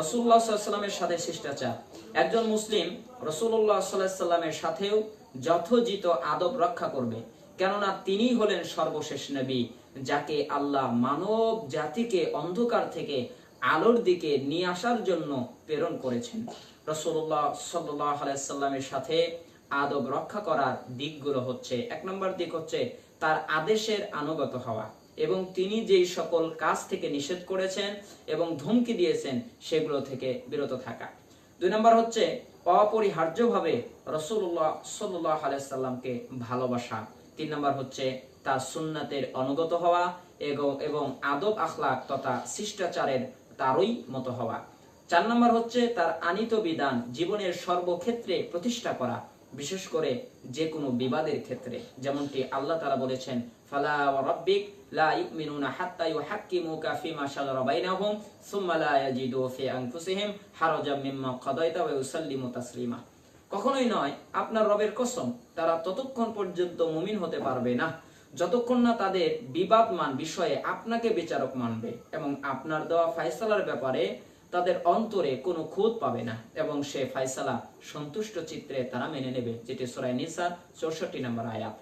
রসুল্লাহ সাল্লামের সাথে শিষ্টাচার। একজন মুসলিম রসুল্লাহ সাল্লামের সাথেও যথোচিত আদব রক্ষা করবে, কেননা তিনি হলেন সর্বশেষ নবী, যাকে আল্লাহ মানব জাতিকে অন্ধকার থেকে আলোর দিকে নিয়ে আসার জন্য প্রেরণ করেছেন। রসুল্লাহ সাল্লাহ সাথে আদব রক্ষা করার দিকগুলো হচ্ছে, এক নম্বর দিক হচ্ছে তার আদেশের আনুগত হওয়া। এবং তিনি যেই সকল কাজ থেকে নিষেধ করেছেন এবং ধমকি দিয়েছেন, সেগুলো থেকে বিরত থাকা। দুই নম্বর হচ্ছে, অপরিহার্যভাবে রসুল্লাহ সাল্লাহ আলাইসাল্লামকে ভালোবাসা। তিন নম্বর হচ্ছে তার সুন্নাতের অনুগত হওয়া এবং আদব আখলাক তথা শিষ্টাচারের তারই মতো হওয়া। চার নম্বর হচ্ছে, তার আনিত বিধান জীবনের সর্বক্ষেত্রে প্রতিষ্ঠা করা। বিশেষ করে যে কোনো বিবাদের ক্ষেত্রে, যেমনটি আল্লাহ তারা বলেছেন কখনোই নয়, আপনার রবের কসম, তারা ততক্ষণ পর্যন্ত মুমিন হতে পারবে না। যতক্ষণ না তাদের বিবাদমান বিষয়ে আপনাকে বিচারক মানবে এবং আপনার দেওয়া ফায়সালার ব্যাপারে তাদের অন্তরে কোনো খুঁত পাবে না এবং সে ফায়সালা সন্তুষ্ট চিত্রে তারা মেনে নেবে, যেটি সোরাই নিসার চৌষট্টি নম্বর আয়াত।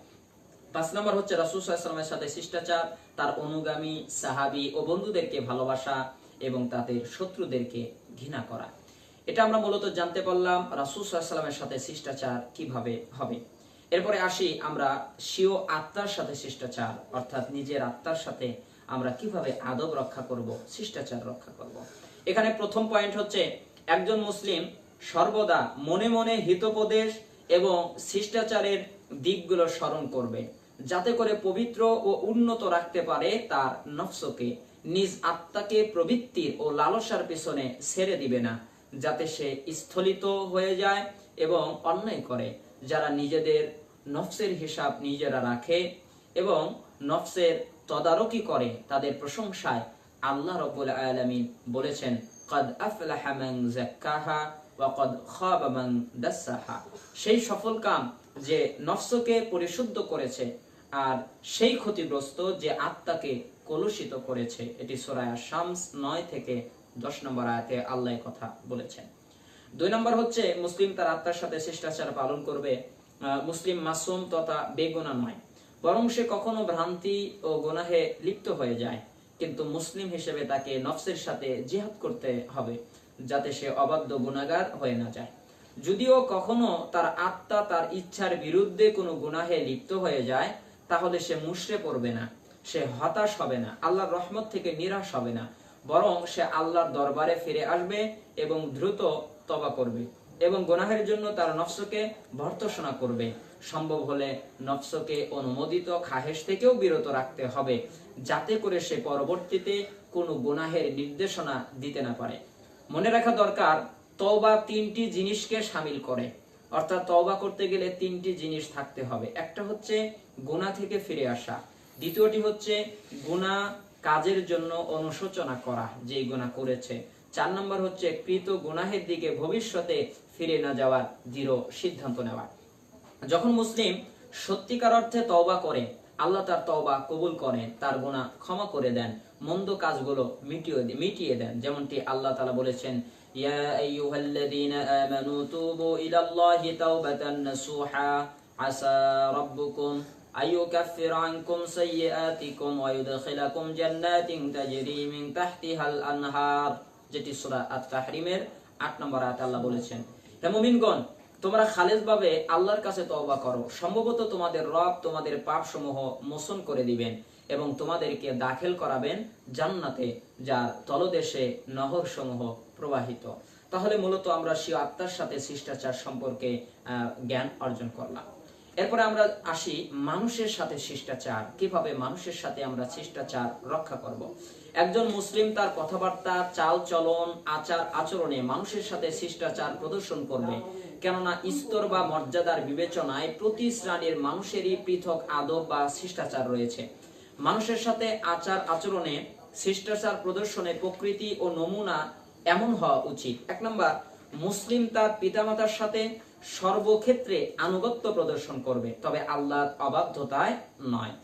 পাঁচ নম্বর হচ্ছে রাসুসাল্লামের সাথে শিষ্টাচার, তার অনুগামী সাহাবি ও বন্ধুদেরকে ভালোবাসা এবং তাদের শত্রুদেরকে ঘৃণা করা। এটা আমরা মূলত জানতে পারলাম রাসুসাল্লামের সাথে শিষ্টাচার কীভাবে হবে। এরপরে আসি আমরা স্বীয় আত্মার সাথে শিষ্টাচার, অর্থাৎ নিজের আত্মার সাথে আমরা কীভাবে আদব রক্ষা করব, শিষ্টাচার রক্ষা করব। এখানে প্রথম পয়েন্ট হচ্ছে একজন মুসলিম সর্বদা মনে মনে হিতোপদেশ এবং শিষ্টাচারের দিকগুলো স্মরণ করবে, যাতে করে পবিত্র ও উন্নত রাখতে পারে তার নফসকে। নিজ আত্মাকে প্রবৃত্তির ও লালসার পিছনে ছেড়ে দিবে না, যাতে সে স্থলিত হয়ে যায় এবং অন্যায় করে। যারা নিজেদের নফসের হিসাব নিজেরা রাখে এবং নফসের তদারকি করে, তাদের প্রশংসায় আল্লাহ রব্বুল আলামিন বলেছেন, কদ আফলাহা যাক্কাহা ওয়া কদ খাবা মান দাসসাহা সেই সফল কাম যে নফসকে পরিশুদ্ধ করেছে আর সেই ক্ষতিগ্রস্ত যে আত্মাকে কলুষিত করেছে, এটি শামস 9 থেকে 10 নম্বর আয়াতে আল্লাহ কথা বলেছেন। দুই নম্বর হচ্ছে, মুসলিম তার আত্মার সাথে শিষ্টাচার পালন করবে মুসলিম মাসুম তথা বেগুনা নয়। বরং সে কখনো ভ্রান্তি ও গুনাহে লিপ্ত হয়ে যায়। কিন্তু মুসলিম হিসেবে তাকে নফসের সাথে জিহাদ করতে হবে, যাতে সে অবাধ্য গুনাগার হয়ে না যায়। যদিও কখনো তার আত্মা তার ইচ্ছার বিরুদ্ধে কোনো গুনাহে লিপ্ত হয়ে যায়, তাহলে সে মুশরে পড়বে না, সে হতাশ হবে না, আল্লাহর রহমত থেকে নিরাশ হবে না, বরং সে আল্লাহর দরবারে ফিরে আসবে এবং দ্রুত তবা করবে এবং গুনাহের জন্য তার নফসকে ভর্তসনা করবে। সম্ভব হলে নফসকে অনুমোদিত খাহেশ থেকেও বিরত রাখতে হবে, যাতে করে সে পরবর্তীতে কোনো গুনাহের নির্দেশনা দিতে না পারে। মনে রাখা দরকার, তওবা তিনটি জিনিসকে সামিল করে। অর্থাৎ তওবা করতে গেলে তিনটি জিনিস থাকতে হবে। একটা হচ্ছে গুনাহ থেকে ফিরে আসা। দ্বিতীয়টি হচ্ছে গুনাহ কাজের জন্য অনুশোচনা করা যে গুনাহ করেছে। চার নম্বর হচ্ছে কৃত গুনাহের দিকে ভবিষ্যতে ফিরে না যাওয়ার দৃঢ় সিদ্ধান্ত নেওয়া। যখন মুসলিম সত্যিকার অর্থে তওবা করে, আল্লাহ তার তওবা কবুল করেন তার গুনাহ ক্ষমা করে দেন, মন্দ কাজগুলো মিটিয়ে মিটিয়ে দেন, যেমনটি আল্লাহ তাআলা বলেছেন, ইয়া আইয়ুহাল্লাযীনা আমানু তুবু ইলাল্লাহি তাওবাতান নাসুহা, আসা রাব্বুকুম আনকুম সাইয়্যাতিকুম ওয়া ইউদখিলাকুম জান্নাতিন তাজরি মিন তাহতিহাল আনহার, যেটি সূরা আত-তাহরিমের 8 নম্বর আয়াত আল্লাহ বলেছেন। হে মুমিনগণ তোমরা খালেজভাবে আল্লাহর কাছে তওবা করো। সম্ভবত তোমাদের রব তোমাদের পাপ সমূহ মোচন করে দিবেন এবং তোমাদেরকে দাখিল করাবেন জান্নাতে যার তলদেশে নহর সমূহ প্রবাহিত। তাহলে মূলত আমরা সে আত্মার সাথে শিষ্টাচার সম্পর্কে জ্ঞান অর্জন করলাম। এরপরে আমরা আসি মানুষের সাথে শিষ্টাচার। কীভাবে মানুষের সাথে আমরা শিষ্টাচার রক্ষা করব? একজন মুসলিম তার কথাবার্তা, চাল চলন, আচার আচরণে মানুষের সাথে শিষ্টাচার প্রদর্শন করবে। কেননা স্তর বা মর্যাদার বিবেচনায় প্রতি শ্রেণির মানুষেরই পৃথক আদব বা শিষ্টাচার রয়েছে। মানুষের সাথে আচার আচরণে শিষ্টাচার প্রদর্শনে প্রকৃতি ও নমুনা এমন হওয়া উচিত। এক নম্বর, মুসলিম তার পিতামাতার সাথে সর্বক্ষেত্রে আনুগত্য প্রদর্শন করবে, তবে আল্লাহর অবাধ্যতায় নয়।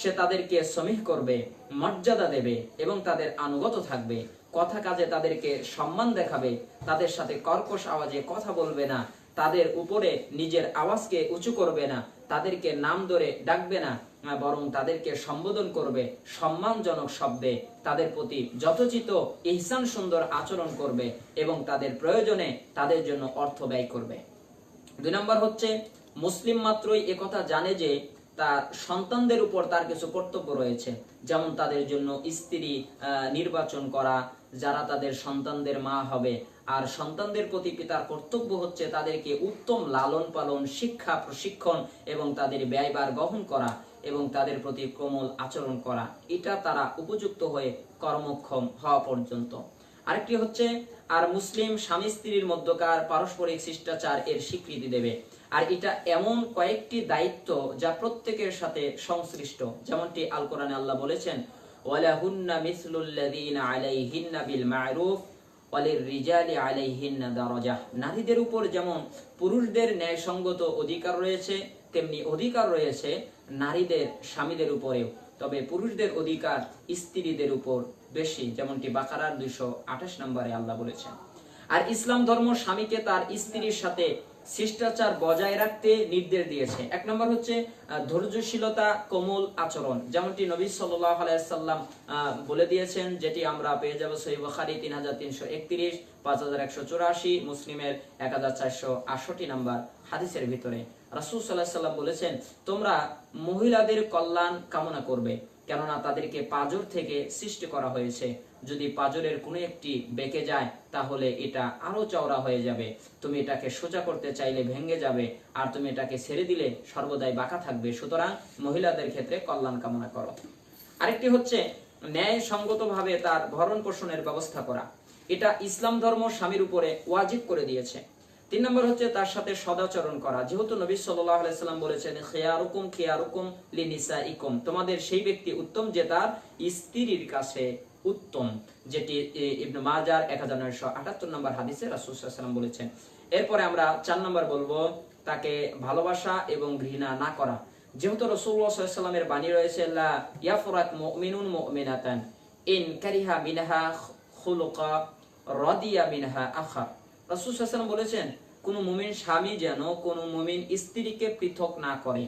সে তাদেরকে সমীহ করবে, মর্যাদা দেবে এবং তাদের আনুগত থাকবে। কথা কাজে তাদেরকে সম্মান দেখাবে, তাদের সাথে কর্কশ আওয়াজে কথা বলবে না তাদের উপরে নিজের আওয়াজকে উঁচু করবে না, তাদেরকে নাম ধরে ডাকবে না, বরং তাদেরকে সম্বোধন করবে, সম্মানজনক শব্দে। তাদের প্রতি যথোচিত ইহসান সুন্দর আচরণ করবে এবং তাদের প্রয়োজনে তাদের জন্য অর্থ ব্যয় করবে। দুই নম্বর হচ্ছে, মুসলিম মাত্রই একথা জানে যে তার সন্তানদের উপর তার কিছু কর্তব্য রয়েছে। যেমন তাদের জন্য স্ত্রী নির্বাচন করা, যারা তাদের সন্তানদের মা হবে। আর সন্তানদের প্রতি পিতার কর্তব্য হচ্ছে তাদেরকে উত্তম লালন পালন, শিক্ষা, প্রশিক্ষণ এবং তাদের ব্যয়বার গ্রহণ করা এবং তাদের প্রতি কোমল আচরণ করা। এটা তারা উপযুক্ত হয়ে কর্মক্ষম হওয়া পর্যন্ত। আরেকটি হচ্ছে, আর মুসলিম স্বামী স্ত্রীর মধ্যকার পারস্পরিক শিষ্টাচার এর স্বীকৃতি দেবে। আর এটা এমন কয়েকটি দায়িত্ব যা প্রত্যেকের সাথে সংশ্লিষ্ট। যেমনটি আল কোরআনে আল্লাহ বলেছেন, ওয়ালাহুন্না আলাইহিন্না বিল মা'রুফ ওয়ালির আলাইহিন্না নারীদের উপর যেমন পুরুষদের ন্যায়সঙ্গত অধিকার রয়েছে, তেমনি অধিকার রয়েছে নারীদের স্বামীদের উপরেও। তবে পুরুষদের অধিকার স্ত্রীদের উপর বেশি, যেমনটি বাকারার দুইশো আঠাশ নম্বরে আল্লাহ বলেছেন। আর ইসলাম ধর্ম স্বামীকে তার স্ত্রীর সাথে শিষ্টাচার বজায় রাখতে নির্দেশ দিয়েছে। এক নম্বর হচ্ছে ধৈর্যশীলতা কোমল আচরণ। যেমনটি নবী সাল্লাহ আলাইসাল্লাম বলে দিয়েছেন, যেটি আমরা পেয়ে যাব সহি বখারি তিন হাজার তিনশো একত্রিশ, পাঁচ হাজার একশো চুরাশি, মুসলিমের এক হাজার চারশো আটষট্টি নাম্বার হাদিসের ভিতরে। রাসুল সাল্লাহ সাল্লাম বলেছেন, তোমরা মহিলাদের কল্যাণ কামনা করবে, কেননা তাদেরকে পাজর থেকে সৃষ্টি করা হয়েছে। যদি পাজরের কোনো একটি বেঁকে যায়, তাহলে এটা আরও চওড়া হয়ে যাবে। তুমি এটাকে সোজা করতে চাইলে ভেঙে যাবে, আর তুমি এটাকে ছেড়ে দিলে সর্বদাই বাঁকা থাকবে। সুতরাং মহিলাদের ক্ষেত্রে কল্যাণ কামনা করো। আরেকটি হচ্ছে ন্যায় সঙ্গতভাবে তার ভরণ পোষণের ব্যবস্থা করা। এটা ইসলাম ধর্ম স্বামীর উপরে ওয়াজিব করে দিয়েছে। তিন নম্বর হচ্ছে তার সাথে সদাচরণ করা। যেহেতু নবী সাল্লাম বলেছেন, খেয়ারুকুম খেয়ারুকুম লিনিসাইকুম তোমাদের সেই ব্যক্তি উত্তম যে তার স্ত্রীর কাছে উত্তম, যেটি ইবনে মাজার এক হাজার নয়শো আটাত্তর নম্বর হাদিসে রাসূল সাল্লাল্লাহু আলাইহি সাল্লাম বলেছেন। এরপরে আমরা চার নম্বর বলব, তাকে ভালোবাসা এবং ঘৃণা না করা। যেহেতু রসুল্লাহ সাল্লামের বাণী রয়েছে, লা ইয়াফরাক মুমিনুন মুমিনাতান ইন কারিহা মিনহা খুলুকা রদিয়া মিনহা আখা রাসূল বলেছেন কোন মুমিন স্বামী যেন কোন মুমিন স্ত্রীকে পৃথক না করে।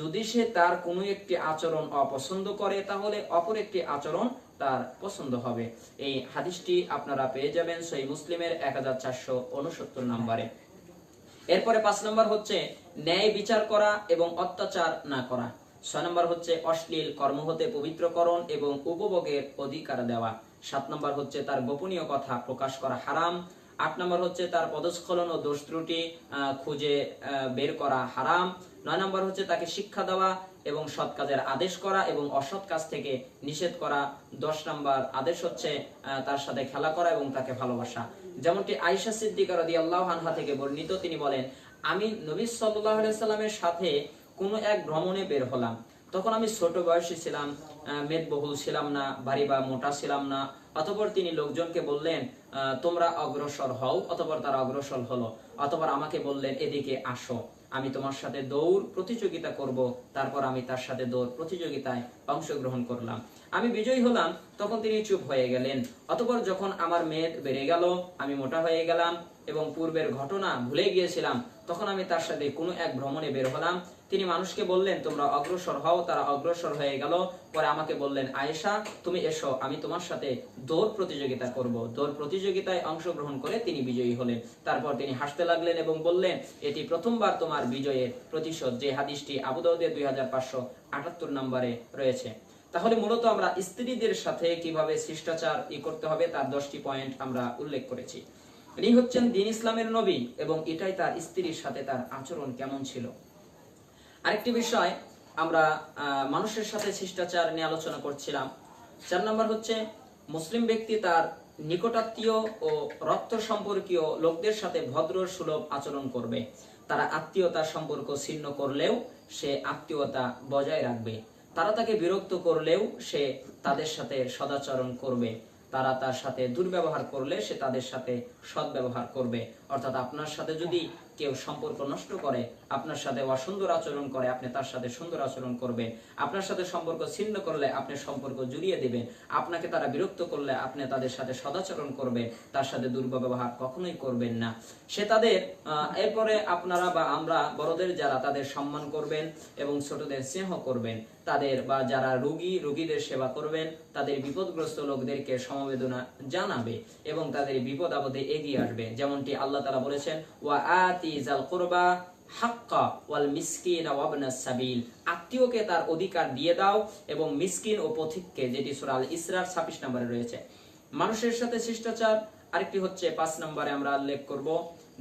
যদি সে তার কোনো একটি আচরণ অপছন্দ করে, তাহলে অপর একটি আচরণ তার পছন্দ হবে। এই হাদিসটি আপনারা পেয়ে যাবেন সই মুসলিমের এক হাজার চারশো উনসত্তর নম্বরে। এরপরে পাঁচ নম্বর হচ্ছে ন্যায় বিচার করা এবং অত্যাচার না করা। ছয় নম্বর হচ্ছে অশ্লীল কর্ম হতে পবিত্রকরণ এবং উপভোগের অধিকার দেওয়া। সাত নম্বর হচ্ছে তার গোপনীয় কথা প্রকাশ করা হারাম। আট নম্বর হচ্ছে তার পদস্খলন ও দোষ ত্রুটি খুঁজে বের করা হারাম। নয় নম্বর হচ্ছে তাকে শিক্ষা দেওয়া এবং সৎ কাজের আদেশ করা এবং অসৎ কাজ থেকে নিষেধ করা। দশ নম্বর আদেশ হচ্ছে তার সাথে খেলা করা এবং তাকে ভালোবাসা। যেমনটি আয়েশা সিদ্দিকা আল্লাহ আনহা থেকে বর্ণিত, তিনি বলেন, আমি নবী আলাইহি সাল্লামের সাথে কোনো এক ভ্রমণে বের হলাম। তখন আমি ছোট বয়সী ছিলাম মেদবহুল ছিলাম না ভারী বা মোটা ছিলাম না। অতপর তিনি লোকজনকে বললেন তোমরা অগ্রসর হও অতপর তারা অগ্রসর হলো। অতপর আমাকে বললেন, এদিকে আসো। আমি তোমার সাথে দৌড় প্রতিযোগিতা করব। তারপর আমি তার সাথে দৌড় প্রতিযোগিতায় অংশগ্রহণ করলাম। আমি বিজয়ী হলাম, তখন তিনি চুপ হয়ে গেলেন। অতপর যখন আমার মেদ বেড়ে গেল, আমি মোটা হয়ে গেলাম এবং পূর্বের ঘটনা ভুলে গিয়েছিলাম, তখন আমি তার সাথে কোনো এক ভ্রমণে বের হলাম। তিনি মানুষকে বললেন, তোমরা অগ্রসর হও। তারা অগ্রসর হয়ে গেল। পরে আমাকে বললেন, আয়েশা, তুমি এসো, আমি তোমার সাথে দৌড় প্রতিযোগিতা করব। দৌড় প্রতিযোগিতায় অংশগ্রহণ করে তিনি বিজয়ী হলেন। তারপর তিনি হাসতে লাগলেন এবং বললেন, এটি প্রথমবার তোমার বিজয়ের প্রতিশোধ, যে হাদিসটি আবু দাউদের দুই হাজার পাঁচশো আটাত্তর নম্বরে রয়েছে। তাহলে মূলত আমরা স্ত্রীদের সাথে কীভাবে শিষ্টাচার ই করতে হবে, তার দশটি পয়েন্ট আমরা উল্লেখ করেছি। ইনি হচ্ছেন দিন ইসলামের নবী এবং এটাই তার স্ত্রীর সাথে তার আচরণ কেমন ছিল। আরেকটি বিষয় আমরা মানুষের সাথে শিষ্টাচার নিয়ে আলোচনা করছিলাম। চার নম্বর হচ্ছে, মুসলিম ব্যক্তি তার নিকটাত্মীয় ও রক্ত সম্পর্কীয় লোকদের সাথে ভদ্র সুলভ আচরণ করবে। তারা আত্মীয়তার সম্পর্ক ছিন্ন করলেও সে আত্মীয়তা বজায় রাখবে। তারা তাকে বিরক্ত করলেও সে তাদের সাথে সদাচরণ করবে। তারা তার সাথে দুর্ব্যবহার করলে সে তাদের সাথে সদ্ব্যবহার করবে। অর্থাৎ আপনার সাথে যদি কেউ সম্পর্ক নষ্ট করে, আপনার সাথে অসুন্দর আচরণ করে, আপনি তার সাথে সুন্দর আচরণ করবেন। আপনার সাথে সম্পর্ক ছিন্ন করলে আপনি সম্পর্ক জুড়িয়ে দিবেন। আপনাকে তারা বিরক্ত করলে আপনি তাদের সাথে সদাচরণ করবেন। তার সাথে দুর্ব্যবহার কখনোই করবেন না। সে তাদের এরপরে আপনারা বা আমরা বড়দের যারা তাদের সম্মান করবেন এবং ছোটদের স্নেহ করবেন, তাদের বা যারা রোগী, রোগীদের সেবা করবেন, তাদের বিপদগ্রস্ত লোকদেরকে সমবেদনা জানাবে এবং তাদের বিপদ আপদে এগিয়ে আসবে। যেমনটি আল্লাহ তালা বলেছেন, ওয়া আতি হাক্কা ওয়াল মিসকিন ওয়াবনাস সাবিল। আত্মীয়কে তার অধিকার দিয়ে দাও এবং মিসকিন ও পথিককে, যেটি সূরা আল ইসরার 26 নম্বরে রয়েছে। মানুষের সাথে শিষ্টাচার। আরেকটি হচ্ছে পাঁচ নম্বরে আমরা উল্লেখ করব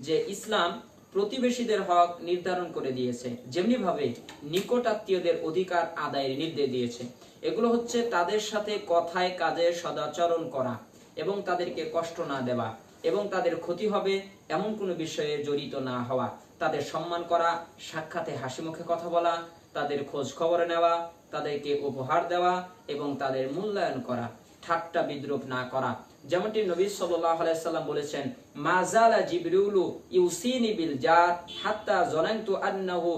যে ইসলাম প্রতিবেশীদের হক নির্ধারণ করে দিয়েছে। যেমনি ভাবে নিকট আত্মীয়দের অধিকার আদায়ের নির্দেশ দিয়েছে। এগুলো হচ্ছে তাদের সাথে কথায় কাজে সদাচরণ করা এবং তাদেরকে কষ্ট না দেওয়া। এবং তাদের ক্ষতি হবে এমন কোনো বিষয়ে জড়িত না হওয়া। তাদের সম্মান করা, সাক্ষাতে হাসি মুখে কথা বলা, তাদের খোঁজ খবর নেওয়া, তাদেরকে উপহার দেওয়া এবং তাদের মূল্যায়ন করা। ঠাট্টা বিদ্রুপ না করা। যেমনটি নবী সাল্লাম বলেছেন মাজালা ইউসিনি বিল জার হাত্তা আন্নাহু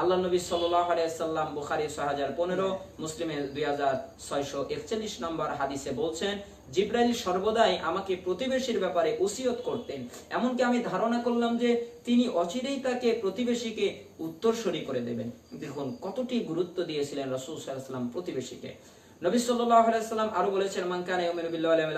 আল্লাহ নবী সাল্লাল্লাহু আলাইহি সাল্লাম বুখারী 6015 মুসলিমে 2641 নম্বর হাদিসে বলছেন, জিব্রাইল সর্বদাই আমাকে প্রতিবেশীর ব্যাপারে ওসিয়ত করতেন। এমনকি আমি ধারণা করলাম যে তিনি অচিরেই তাকে প্রতিবেশীকে উত্তরসরি করে দেবেন। দেখুন, কতটি গুরুত্ব দিয়েছিলেন রাসূল সাল্লাম প্রতিবেশীকে। নবী সাল্লাল্লাহু আলাইহি সাল্লাম আরও বলেছেন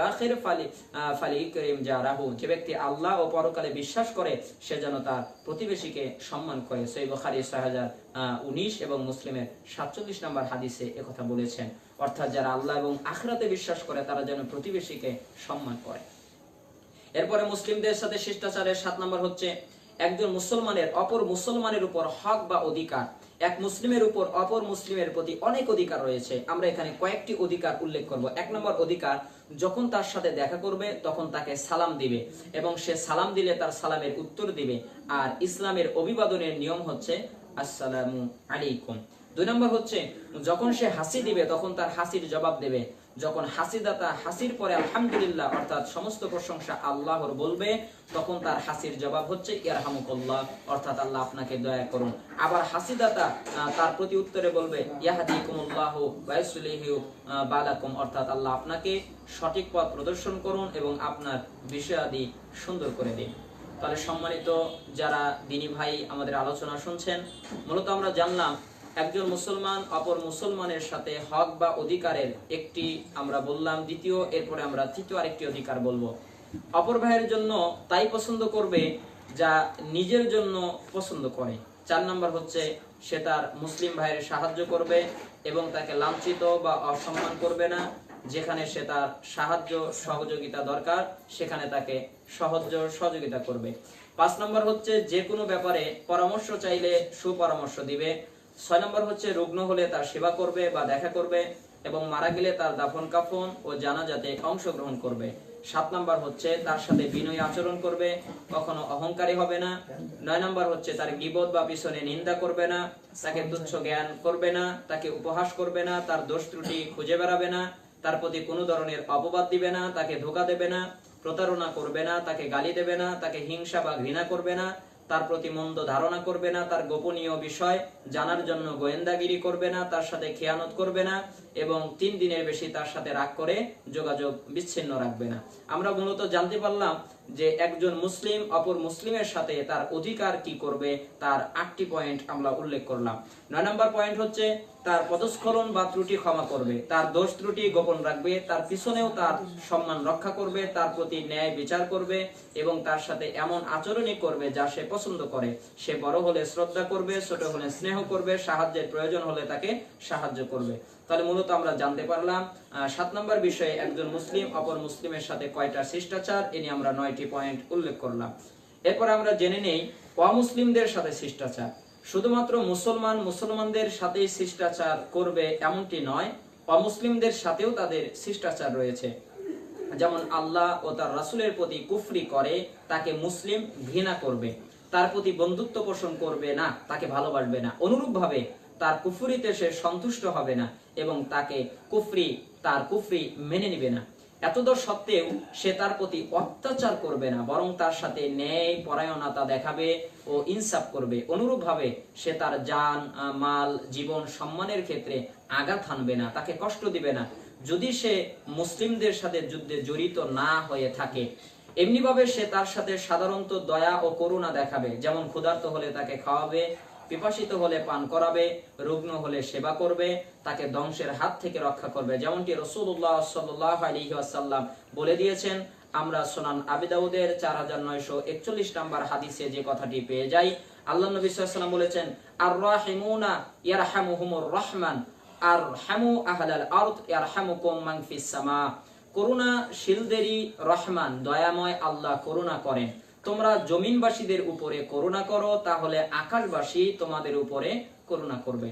আখির ফালি আহ, ফালিইকরিম জারাহু। যে ব্যক্তি আল্লাহ ও পরকালে বিশ্বাস করে সে যেন তার প্রতিবেশীকে সম্মান করে। বুখারী 6019 এবং মুসলিমের 47 নম্বর হাদিসে একথা বলেছেন। অর্থাৎ যারা আল্লাহ এবং আখিরাতে বিশ্বাস করে তারা যেন প্রতিবেশীকে সম্মান করে। এরপরে মুসলিমদের সাথে শিষ্টাচারের সাত নম্বর হচ্ছে একজন মুসলমানের অপর মুসলমানের উপর হক বা অধিকার, এক মুসলিমের উপর অপর মুসলিমের প্রতি অনেক অধিকার রয়েছে। আমরা এখানে কয়েকটি অধিকার উল্লেখ করব। এক নম্বর অধিকার, যখন তার সাথে দেখা করবে, তখন তাকে সালাম দিবে এবং সে সালাম দিলে তার সালামের উত্তর দিবে। আর ইসলামের অভিবাদনের নিয়ম হচ্ছে, আসসালামু আলাইকুম। দুই নম্বর হচ্ছে, যখন সে হাসি দিবে, তখন তার হাসির জবাব দেবে। যখন হাসিদাতা হাসির পরে আলহামদুলিল্লাহ, অর্থাৎ সমস্ত প্রশংসা আল্লাহর বলবে, তখন তার হাসির জবাব হচ্ছে, ইয়ারহামুকুল্লাহ। অর্থাৎ আল্লাহ আপনাকে দয়া করুন। আবার হাসিদাতা তার প্রতি উত্তরে বলবে, ইয়াহাদিকুমুল্লাহ ওয়া ইউসলিহু বালাকুম। অর্থাৎ আল্লাহ আপনাকে সঠিক পথ প্রদর্শন করুন এবং আপনার বিষয়াদি সুন্দর করে দিন। তাহলে সম্মানিত যারা দিনী ভাই আমাদের আলোচনা শুনছেন, মূলত আমরা জানলাম একজন মুসলমান অপর মুসলমানের সাথে হক বা অধিকারের একটি আমরা বললাম, দ্বিতীয়, এরপরে আমরা তৃতীয় আরেকটি অধিকার বলব। অপর ভাইয়ের জন্য তাই পছন্দ করবে যা নিজের জন্য পছন্দ করে। চার নম্বর হচ্ছে, সে তার মুসলিম ভাইয়ের সাহায্য করবে এবং তাকে লাঞ্ছিত বা অসম্মান করবে না। যেখানে সে তার সাহায্য, সহযোগিতা দরকার, সেখানে তাকে সহজ, সহযোগিতা করবে। পাঁচ নম্বর হচ্ছে, যে কোনো ব্যাপারে পরামর্শ চাইলে সুপরামর্শ দিবে। ছয় নম্বর হচ্ছে, রুগ্ন হলে তার সেবা করবে বা দেখা করবে এবং মারা গেলে তার দাফন কাফন ও জানাজাতে অংশগ্রহণ করবে। সাত নম্বর হচ্ছে, তার সাথে বিনয় আচরণ করবে, কখনো অহংকারী হবে না। নয় নম্বর হচ্ছে, তার গিবত বা পিছনে নিন্দা করবে না, তাকে তুচ্ছ জ্ঞান করবে না, তাকে উপহাস করবে না, তার দোষ ত্রুটি খুঁজে বেড়াবে না, তার প্রতি কোনো ধরনের অপবাদ দিবে না, তাকে ধোকা দেবে না, প্রতারণা করবে না, তাকে গালি দেবে না, তাকে হিংসা বা ঘৃণা করবে না তার প্রতি মন্দ ধারণা করবে না, তার গোপনীয় বিষয় জানার জন্য গোয়েন্দাগিরি করবে না, তার সাথে খেয়ানত করবে না এবং তিন দিনের বেশি তার সাথে রাগ করে যোগাযোগ বিচ্ছিন্ন রাখবে না। আমরা মূলত জানতে পারলাম যে একজন মুসলিম অপর মুসলিমের সাথে তার অধিকার কি করবে, তার আটটি পয়েন্ট আমরা উল্লেখ করলাম। নয় নম্বর পয়েন্ট হচ্ছে, তার পদস্খলন বা ত্রুটি ক্ষমা করবে। তার দোষ ত্রুটি গোপন রাখবে, তার পিছনেও তার সম্মান রক্ষা করবে, তার প্রতি ন্যায় বিচার করবে এবং তার সাথে এমন আচরণই করবে যা সে পছন্দ করে। সে বড় হলে শ্রদ্ধা করবে, ছোট হলে স্নেহ করবে, সাহায্যের প্রয়োজন হলে তাকে সাহায্য করবে। তাহলে মূলত আমরা জানতে পারলাম সাত নম্বর বিষয়ে একজন মুসলিম, অপর মুসলিমের সাথে কয়টা শিষ্টাচার, এ নিয়ে আমরা নয়টি পয়েন্ট উল্লেখ করলাম। এরপর আমরা জেনে নেই, অমুসলিমদের সাথে শিষ্টাচার। শুধুমাত্র মুসলমান মুসলমানদের সাথেই শিষ্টাচার করবে এমনটি নয়, অমুসলিমদের সাথেও তাদের শিষ্টাচার রয়েছে। যেমন আল্লাহ ও তার রাসূলের প্রতি কুফরি করে, তাকে মুসলিম ঘৃণা করবে। তার প্রতি বন্ধুত্ব পোষণ করবে না, তাকে ভালোবাসবে না। অনুরূপভাবে তার কুফুরিতে সে সন্তুষ্ট হবে না। এবং তাকে কুফরি, তার কুফরি মেনে নিবে না। এতদূর সত্ত্বেও সে তার প্রতি অত্যাচার করবে না, বরং তার সাথে ন্যায় পরায়ণতা দেখাবে ও ইনসাফ করবে। অনুরূপভাবে সে তার যান মাল, জীবন সম্মানের ক্ষেত্রে আঘাত হানবে না, তাকে কষ্ট দিবে না। যদি সে মুসলিমদের সাথে যুদ্ধে জড়িত না হয়ে থাকে, এমনিভাবে সে তার সাথে সাধারণত দয়া ও করুণা দেখাবে। যেমন ক্ষুধার্ত হলে তাকে খাওয়াবে পিপাসিত হলে পান করাবে, রুগ্ন হলে সেবা করবে, তাকে ধ্বংসের হাত থেকে রক্ষা করবে। যেমনটি রসুল্লাহ সাল্লাহ আলী আসাল্লাম বলে দিয়েছেন, আমরা সোনান আবিদাউদের চার হাজার নয়শো একচল্লিশ নাম্বার হাদিসে যে কথাটি পেয়ে যাই, আল্লাহ নবী সাল্লাম বলেছেন আর রাহিমুনা ইয়ারহামুহুমুর রহমান আর হামু আহলাল আরদ, ইয়ারহামুকুম মান ফিস সামা। করুণাশীলদেরই রহমান, দয়াময় আল্লাহ করুণা করেন। তোমরা জমিনবাসীদের উপরে করুণা করো, তাহলে আকাশবাসী তোমাদের উপরে করুণা করবে।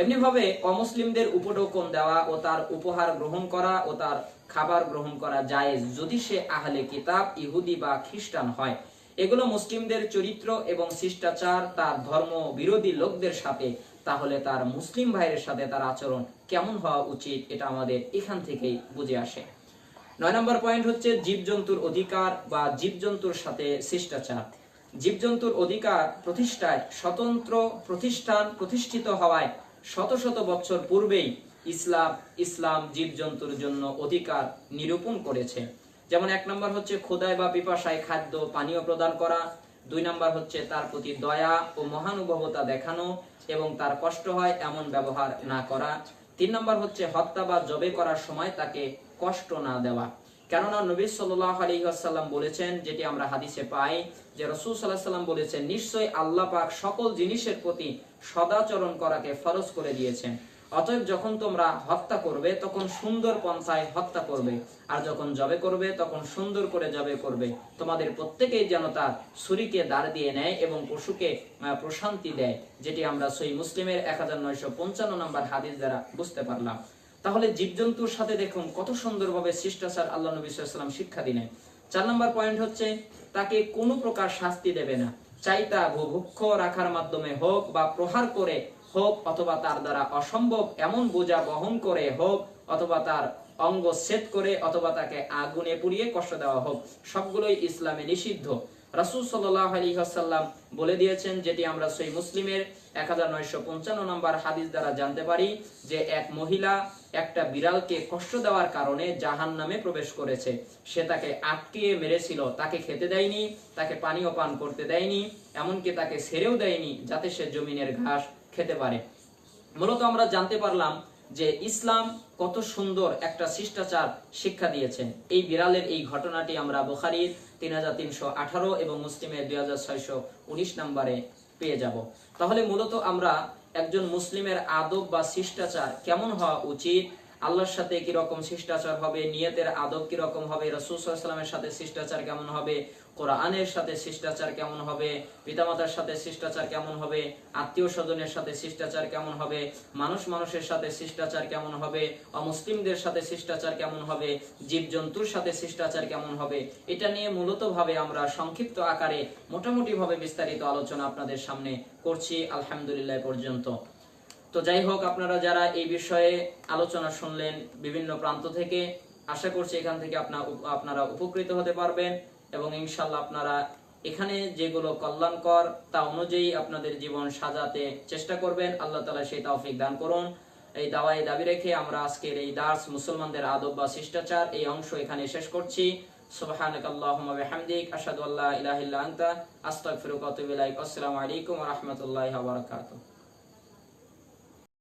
এমনি ভাবে অমুসলিমদের উপটোকন দেওয়া ও তার উপহার গ্রহণ করা ও তার খাবার গ্রহণ করা যায় যদি সে আহলে কিতাব, ইহুদি বা খ্রিস্টান হয়, এগুলো মুসলিমদের চরিত্র এবং শিষ্টাচার, তার ধর্ম বিরোধী লোকদের সাথে, তাহলে তার মুসলিম ভাইয়ের সাথে তার আচরণ কেমন হওয়া উচিত, এটা আমাদের এখান থেকেই বুঝে আসে। নয় নম্বর পয়েন্ট হচ্ছে জীবজন্তুর অধিকার বা জীবজন্তুর সাথে শিষ্টাচার। জীবজন্তুর অধিকার প্রতিষ্ঠায় স্বতন্ত্র প্রতিষ্ঠান প্রতিষ্ঠিত হওয়ায় শত শত বছর পূর্বেই ইসলাম ইসলাম জীবজন্তুর জন্য অধিকার নিরূপণ করেছে। যেমন এক নম্বর হচ্ছে খোদায় বা পিপাসায় খাদ্য, পানীয় প্রদান করা। দুই নম্বর হচ্ছে তার প্রতি দয়া ও মহানুভবতা দেখানো এবং তার কষ্ট হয় এমন ব্যবহার না করা। তিন নম্বর হচ্ছে হত্যা বা জবে করার সময় তাকে কষ্ট না দেওয়া। কেননা নবী সাল্লাহ আলী আসাল্লাম বলেছেন, যেটি আমরা হাদিসে পাই, যে রসুল সাল্লাহ সাল্লাম বলেছেন, নিশ্চয়ই আল্লাহ পাক সকল জিনিসের প্রতি সদাচরণ করাকে ফরজ করে দিয়েছেন। অতএব যখন তোমরা হত্যা করবে, তখন সুন্দর পন্থায় হত্যা করবে। আর যখন জবে করবে, তখন সুন্দর করে জবে করবে। তোমাদের প্রত্যেকেই যেন তার ছুরিকে দাঁড় দিয়ে নেয় এবং পশুকে প্রশান্তি দেয়, যেটি আমরা সই মুসলিমের এক হাজার নয়শো পঞ্চান্ন নম্বর হাদিস দ্বারা বুঝতে পারলাম। তাহলে জীবজন্তুর সাথে দেখুন কত সুন্দরভাবে শিষ্টাচার আল্লাহ নবী সাল্লাম শিক্ষা দিলেন। চার নম্বর পয়েন্ট হচ্ছে, তাকে কোনো প্রকার শাস্তি দেবে না। চাই তা ভুভুক্ষ রাখার মাধ্যমে হোক বা প্রহার করে হোক অথবা তার দ্বারা অসম্ভব এমন বোঝা বহন করে হোক অথবা তার অঙ্গ ছেদ করে অথবা তাকে আগুনে পুড়িয়ে কষ্ট দেওয়া হোক। সবগুলোই ইসলামে নিষিদ্ধ। রাসূল সাল্লাল্লাহু আলী ওয়াসাল্লাম বলে দিয়েছেন যেটি আমরা সই মুসলিমের এক হাজার নয়শো পঞ্চান্ন নম্বর হাদিস দ্বারা জানতে পারি যে এক মহিলা একটা বিড়ালকে কষ্ট দেওয়ার কারণে জাহান নামে প্রবেশ করেছে। সে তাকে আটকিয়ে মেরেছিল, তাকে খেতে দেয়নি, তাকে পানীয় পান করতে দেয়নি, এমনকি তাকে সেরেও দেয়নি যাতে সে জমিনের ঘাস খেতে পারে। মূলত আমরা জানতে পারলাম যে ইসলাম কত সুন্দর একটা শিষ্টাচার শিক্ষা দিয়েছেন। এই বিড়ালের এই ঘটনাটি আমরা বুখারির তিন হাজার তিনশো আঠারো এবং মুসলিমের দুই হাজার ছয়শো উনিশ নম্বরে পেয়ে যাব। তাহলে মূলত আমরা একজন মুসলিমের আদব বা শিষ্টাচার কেমন হওয়া উচিত? আল্লাহর সাথে কি রকম শিষ্টাচার হবে? নিয়তের আদব কি রকম হবে? রাসূল সাল্লাল্লাহু সাথে শিষ্টাচার কেমন হবে? কোরআনের সাথে শিষ্টাচার কেমন হবে? পিতামাতার সাথে শিষ্টাচার কেমন হবে? আত্মীয় স্বজনের সাথে শিষ্টাচার কেমন হবে? মানুষ মানুষের সাথে শিষ্টাচার কেমন হবে? অমুসলিমদের সাথে শিষ্টাচার কেমন হবে? জীবজন্তুর সাথে শিষ্টাচার কেমন হবে? এটা নিয়ে মূলত ভাবে আমরা সংক্ষিপ্ত আকারে মোটামুটি ভাবে বিস্তারিত আলোচনা আপনাদের সামনে করছি, আলহামদুলিল্লাহ পর্যন্ত। তো যাই হোক, আপনারা যারা এই বিষয়ে আলোচনা শুনলেন বিভিন্ন প্রান্ত থেকে, আশা করছি এখান থেকে আপনা আপনারা উপকৃত হতে পারবেন এবং ইনশাল্লাহ আপনারা এখানে যেগুলো কল্যাণকর, তা অনুযায়ী আপনাদের জীবন সাজাতে চেষ্টা করবেন। আল্লাহ তালা সেই তৌফিক দান করুন। এই দাওয়াই দাবি রেখে আমরা আজকের এই দাস মুসলমানদের আদব বা শিষ্টাচার এই অংশ এখানে শেষ করছি। আলাইকুম ওয়া রাহমাতুল্লাহি ওয়া বারাকাতুহু।